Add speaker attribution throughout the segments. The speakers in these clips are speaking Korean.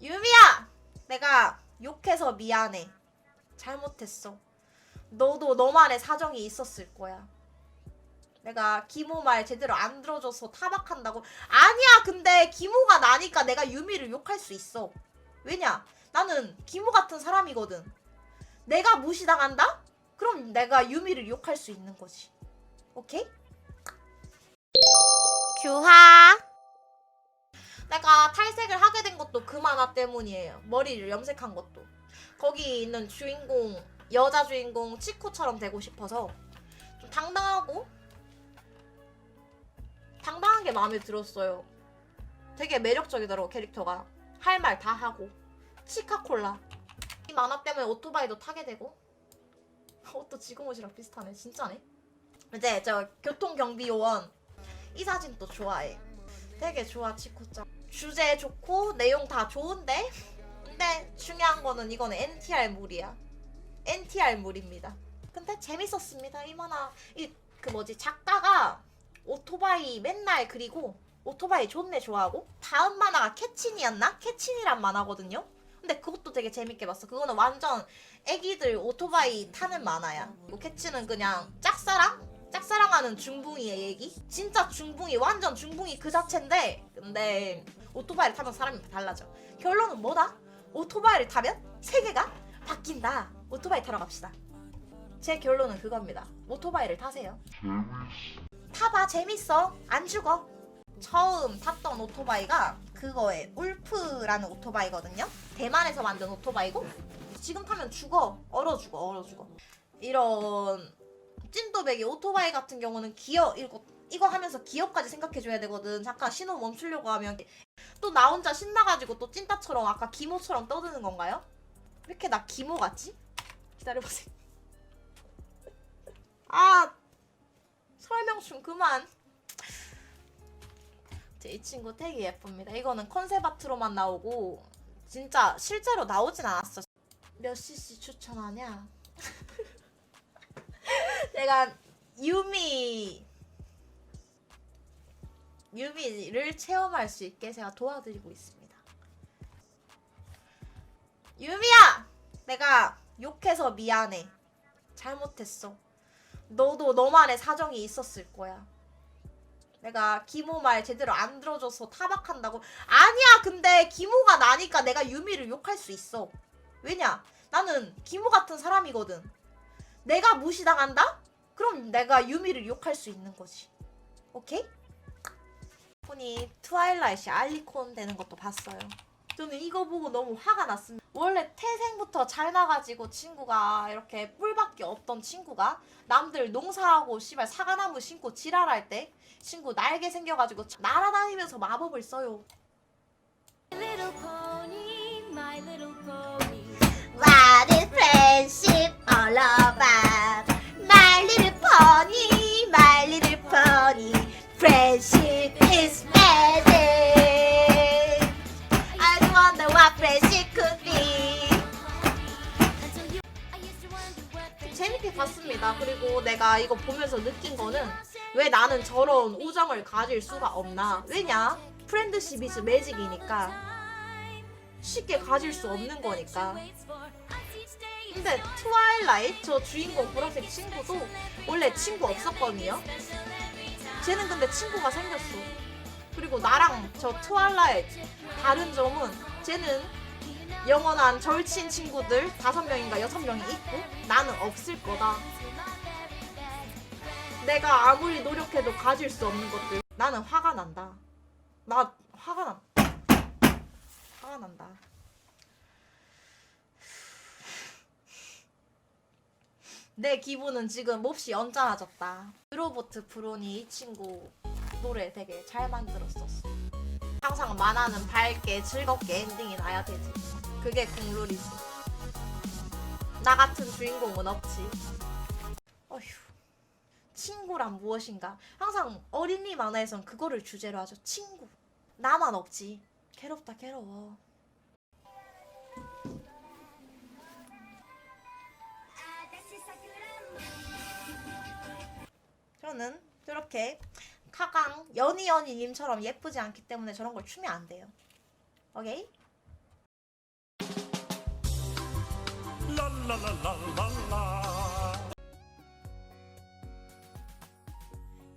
Speaker 1: 유미야! 내가 욕해서 미안해. 잘못했어. 너도 너만의 사정이 있었을 거야. 내가 기모 말 제대로 안 들어줘서 타박한다고. 아니야! 근데 기모가 나니까 내가 유미를 욕할 수 있어. 왜냐? 나는 기모 같은 사람이거든. 내가 무시당한다? 그럼 내가 유미를 욕할 수 있는 거지. 오케이? 규하. 내가 탈색을 하게 된 것도 그 만화 때문이에요. 머리를 염색한 것도. 거기 있는 주인공, 여자 주인공 치쿠처럼 되고 싶어서 좀 당당하고 당당한 게 마음에 들었어요. 되게 매력적이더라고 캐릭터가. 할 말 다 하고. 치카콜라. 이 만화 때문에 오토바이도 타게 되고. 옷도 지금 옷이랑 비슷하네. 진짜네. 이제 저 교통경비요원 이 사진 또 좋아해. 되게 좋아 치코짱. 주제 좋고 내용 다 좋은데 근데 중요한 거는 이거는 NTR 물이야. NTR 물입니다. 근데 재밌었습니다. 이 만화 이그 뭐지 작가가 오토바이 맨날 그리고 오토바이 존내 좋아하고 다음 만화가 캐친이었나? 캐친이란 만화거든요. 근데 그것도 되게 재밌게 봤어. 그거는 완전 애기들 오토바이 타는 만화야. 뭐 캐치는 그냥 짝사랑? 짝사랑하는 중붕이의 얘기? 진짜 중붕이 완전 중붕이 그 자체인데 근데 오토바이를 타면 사람이 달라져. 결론은 뭐다? 오토바이를 타면 세계가 바뀐다. 오토바이 타러 갑시다. 제 결론은 그겁니다. 오토바이를 타세요. 타봐 재밌어. 안 죽어. 처음 탔던 오토바이가 그거에 울프라는 오토바이거든요. 대만에서 만든 오토바이고 지금 타면 죽어. 얼어 죽어. 얼어 죽어. 이런 찐도배기 오토바이 같은 경우는 기어 이거 이거 하면서 기어까지 생각해줘야 되거든. 잠깐 신호 멈추려고 하면 또 나 혼자 신나가지고 또 찐따처럼 아까 기모처럼 떠드는 건가요? 왜 이렇게 나 기모 같지? 기다려보세요. 아 설명 좀 그만. 제 이 친구 되게 예쁩니다. 이거는 컨셉 아트로만 나오고 진짜 실제로 나오진 않았어. 몇 cc 추천하냐? 내가 유미 유미를 체험할 수 있게 제가 도와드리고 있습니다. 유미야! 내가 욕해서 미안해. 잘못했어. 너도 너만의 사정이 있었을 거야. 내가 기모 말 제대로 안 들어줘서 타박한다고. 아니야! 근데 기모가 나니까 내가 유미를 욕할 수 있어. 왜냐? 나는 기모 같은 사람이거든. 내가 무시당한다? 그럼 내가 유미를 욕할 수 있는 거지. 오케이? 폰이 트와일라이트 알리콘 되는 것도 봤어요. 저는 이거 보고 너무 화가 났습니다. 원래 태생부터 잘 나가지고 친구가 이렇게 뿔밖에 없던 친구가 남들 농사하고 씨발 사과나무 신고 지랄할 때 친구 날개 생겨가지고 날아다니면서 마법을 써요. 봤습니다. 그리고 내가 이거 보면서 느낀 거는 왜 나는 저런 우정을 가질 수가 없나? 왜냐? 프렌드십 이즈 매직이니까 쉽게 가질 수 없는 거니까. 근데 트와일라이트 저 주인공 보라색 친구도 원래 친구 없었거든요. 쟤는 근데 친구가 생겼어. 그리고 나랑 저 트와일라이트 다른 점은 쟤는 영원한 절친 친구들 다섯 명인가 여섯 명이 있고 나는 없을 거다. 내가 아무리 노력해도 가질 수 없는 것들 나는 화가 난다. 나 화가 난. 화가 난다. 내 기분은 지금 몹시 언짢아졌다. 유로보트 브로니 이 친구 노래 되게 잘 만들었었어. 항상 만화는 밝게 즐겁게 엔딩이 나야 되지. 그게 국룰이지. 나 같은 주인공은 없지. 어휴. 친구란 무엇인가? 항상 어린이 만화에선 그거를 주제로 하죠. 친구. 나만 없지. 괴롭다 괴로워. 저는 저렇게 카강 연희 연희님처럼 예쁘지 않기 때문에 저런 걸 추면 안 돼요. 오케이?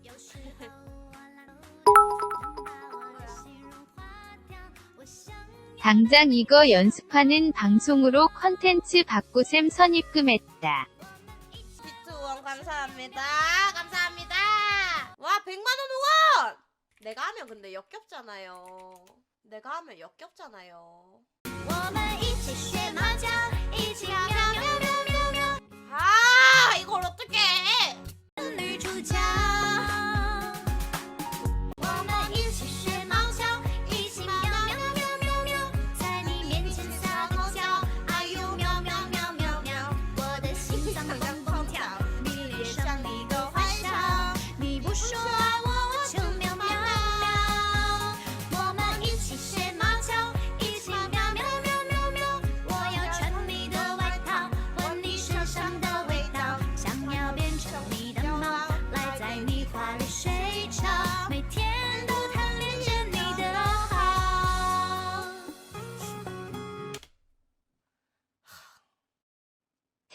Speaker 2: 有时候我懒能把我心融化掉，我想要。
Speaker 3: 당장 이거 연습하는 방송으로 컨텐츠 받고셈 선입금했다.
Speaker 1: 비트 원 감사합니다. 감사합니다. 와 100만 원 후원. 내가 하면 근데 역겹잖아요. 내가 하면 역겹잖아요.
Speaker 2: 我们一起学猫叫，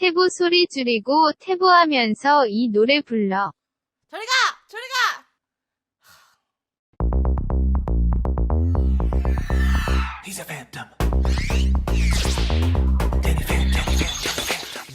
Speaker 3: 태보 소리 줄이고 태보하면서 이 노래 불러.
Speaker 1: 저리 가!